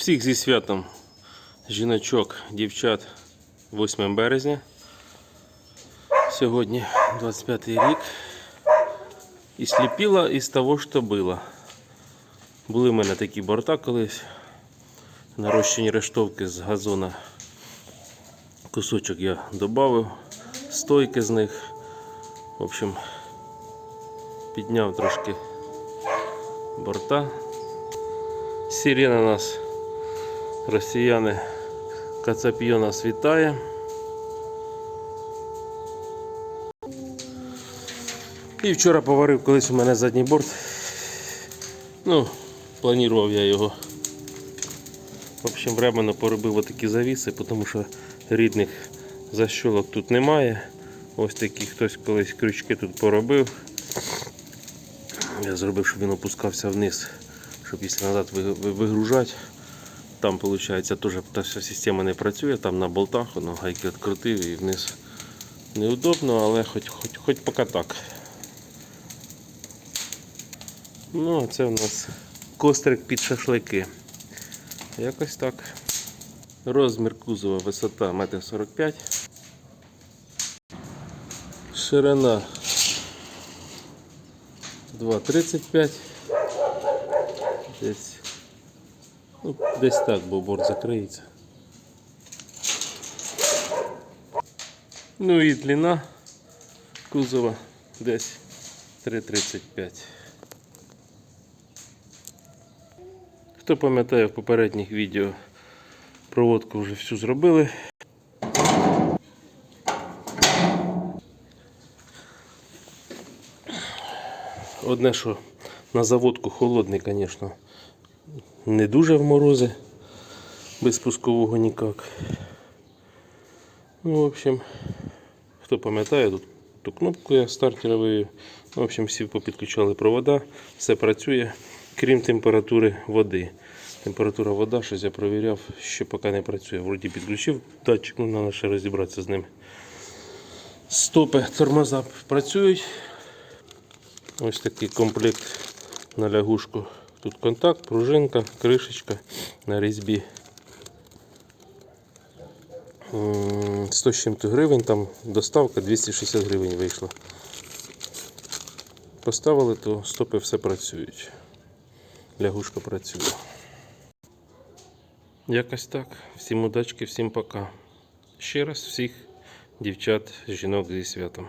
Всіх зі святом жіночок, дівчат 8 березня. Сьогодні 25 рік. І сліпіла із того, що було. Були в мене такі борта колись. Нарощені рештовки з газона. Кусочок я додав, стойки з них. В общем, підняв трошки борта. Сирена нас, росіяни, Кацап'йо нас вітає. І вчора поварив колись у мене задній борт. Ну, планував я його. В общем, временно поробив отакі завіси, тому що рідних защолок тут немає. Ось такі хтось колись крючки тут поробив. Я зробив, щоб він опускався вниз, щоб якщо назад ви- ви- вигружати. Там, виходить, теж та вся система не працює, там на болтах воно гайки відкрутив і вниз неудобно, але хоч, хоч, хоч поки так. Ну, а це у нас кострик під шашлики. Якось так. Розмір кузова, висота 1,45 м. Ширина 2,35. Десь, ну, десь так, бо борт закриється. Ну і длина кузова десь 3,35. Хто пам'ятає в попередніх відео проводку вже всю зробили. Одне, що на заводку холодний, звісно, не дуже в морози, без пускового ніяк. Ну, в общем, хто пам'ятає, тут ту кнопку я стартеровою. В общем, всі попідключали провода, все працює, крім температури води. Температура вода, щось я провіряв, що поки не працює. Вроді підключив датчик, ну треба ще розібратися з ним. Стопи тормоза працюють. Ось такий комплект на лягушку. Тут контакт, пружинка, кришечка на різьбі. М, 100 з чим-то гривень, там доставка 260 гривень вийшла. Поставили, то стопи все працюють. Лягушка працює. Якось так. Всім удачки, всім пока. Ще раз всіх дівчат, жінок зі святом.